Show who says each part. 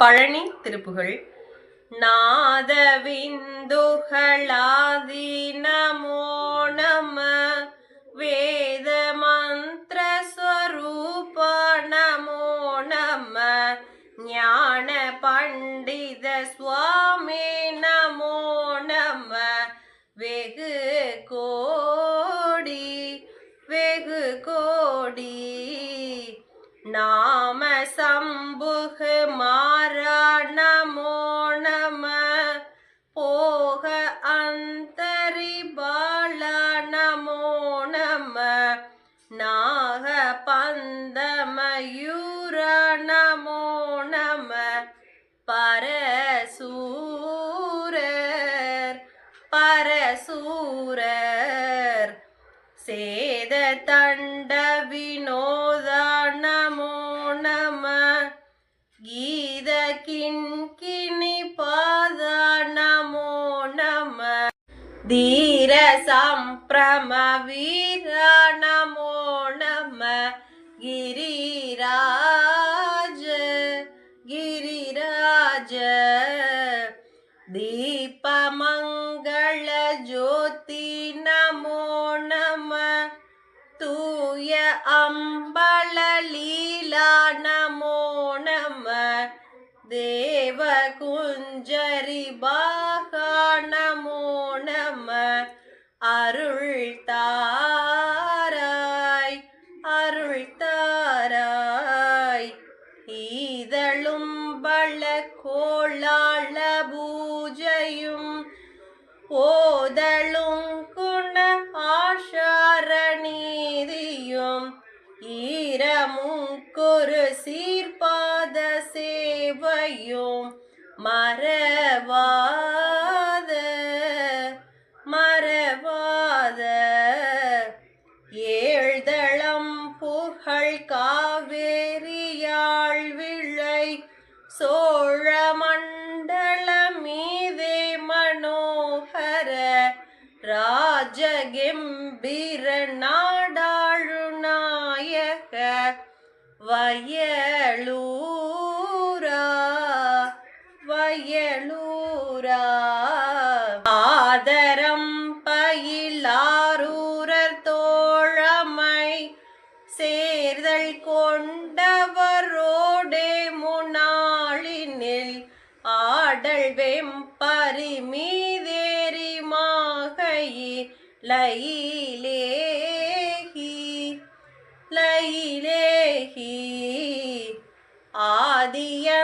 Speaker 1: பழனி திருப்புகள். நாதவிந்துகளாதி நமோ நம வேத மந்திர ஸ்வரூப நமோ நம ஞான பண்டித சுவாமி நாக பந்த மயூர நமோ நம பரசூரர் பரசூரர். சேத தண்ட வினோத நமோ நம கீத கிண்கிணி பாத நமோ நம தீர சம்பிரம வீரா தீபமங்கள ஜோதி நமோ நம. தூய அம்பல லீலா நமோ நம. தேவ குஞ்சரி பாகா நமோ சீர்பாத சேவையும் மறவாத மறவாத. ஏழ்தளம் புகழ் காவேரியாள் விளை சோழ மண்டல மீதே மனோகர ராஜகெம்பீர நாடாழுநாயக வயலூரா வயலூரா. ஆதரம் பயிலாரூரர் தோழமை சேர்தல் கொண்டவரோடே முனாளினில் ஆடல் வெம்பரி மீதேறி மாகையிலை